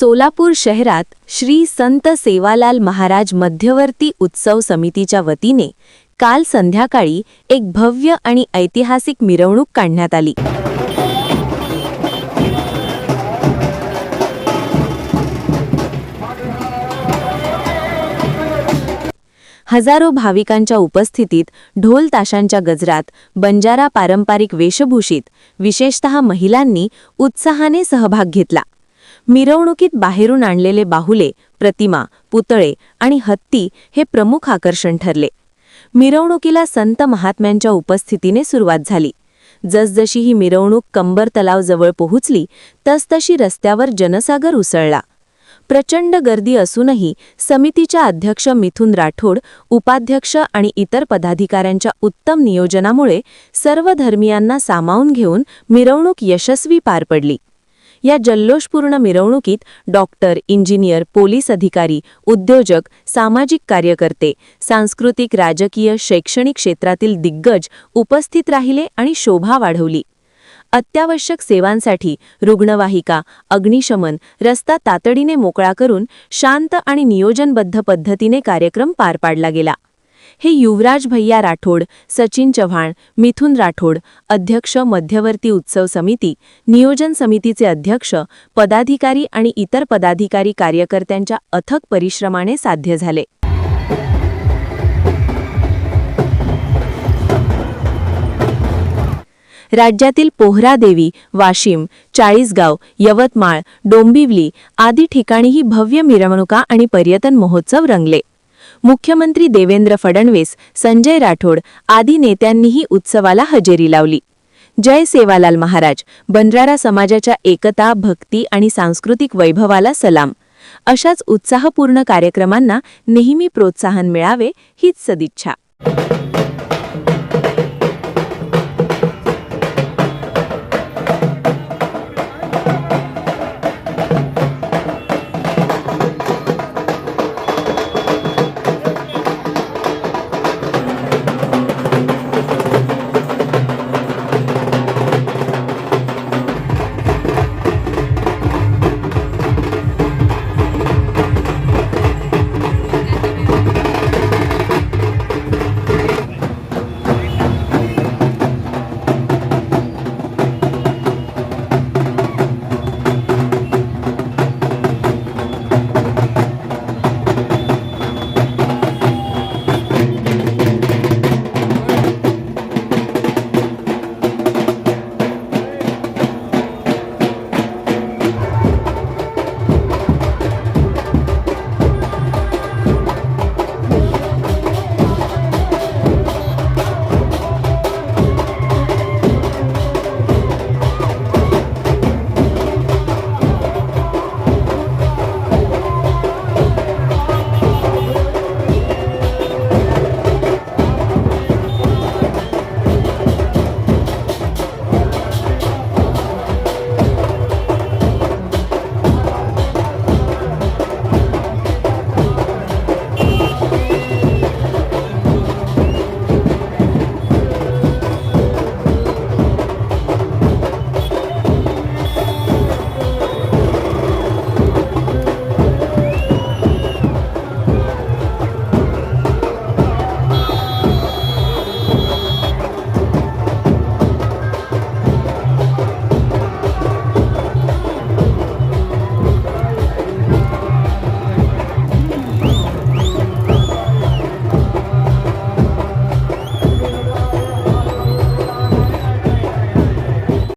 सोलापूर शहरात श्री संत सेवालाल महाराज मध्यवर्ती उत्सव समितीच्या वतीने काल संध्याकाळी एक भव्य आणि ऐतिहासिक मिरवणूक काढण्यात आली. हजारो भाविकांच्या उपस्थितीत ढोल ताशांच्या गजरात बंजारा पारंपरिक वेशभूषित विशेषतः महिलांनी उत्साहाने सहभाग घेतला. मिरवणुकीत बाहेरून आणलेले बाहुले प्रतिमा पुतळे आणि हत्ती हे प्रमुख आकर्षण ठरले. मिरवणुकीला संत महात्म्यांच्या उपस्थितीने सुरुवात झाली. जसजशी ही मिरवणूक कंबर तलावजवळ पोहोचली तसतशी रस्त्यावर जनसागर उसळला. प्रचंड गर्दी असूनही समितीच्या अध्यक्ष मिथुन राठोड उपाध्यक्ष आणि इतर पदाधिकाऱ्यांच्या उत्तम नियोजनामुळे सर्व धर्मियांना सामावून घेऊन मिरवणूक यशस्वी पार पडली. या जल्लोषपूर्ण मिरवणुकीत डॉक्टर इंजिनियर पोलीस अधिकारी उद्योजक सामाजिक कार्यकर्ते सांस्कृतिक राजकीय शैक्षणिक क्षेत्रातील दिग्गज उपस्थित राहिले आणि शोभा वाढवली. अत्यावश्यक सेवांसाठी रुग्णवाहिका अग्निशमन रस्ता तातडीने मोकळा करून शांत आणि नियोजनबद्ध पद्धतीने कार्यक्रम पार पाडला गेला. हे युवराज भैया राठोड सचिन चव्हाण मिथुन राठोड अध्यक्ष मध्यवर्ती उत्सव समिती नियोजन समितीचे अध्यक्ष पदाधिकारी आणि इतर पदाधिकारी कार्यकर्त्यांच्या अथक परिश्रमाने साध्य झाले. राज्यातील पोहरादेवी वाशिम चाळीसगाव यवतमाळ डोंबिवली आदी ठिकाणीही भव्य मिरवणुका आणि पर्यटन महोत्सव रंगले. मुख्यमंत्री देवेंद्र फडणवीस संजय राठोड आदी नेत्यांनीही उत्सवाला हजेरी लावली. जय सेवालाल महाराज बंजारा समाजाच्या एकता भक्ती आणि सांस्कृतिक वैभवाला सलाम. अशाच उत्साहपूर्ण कार्यक्रमांना नेहमी प्रोत्साहन मिळावे हीच सदिच्छा.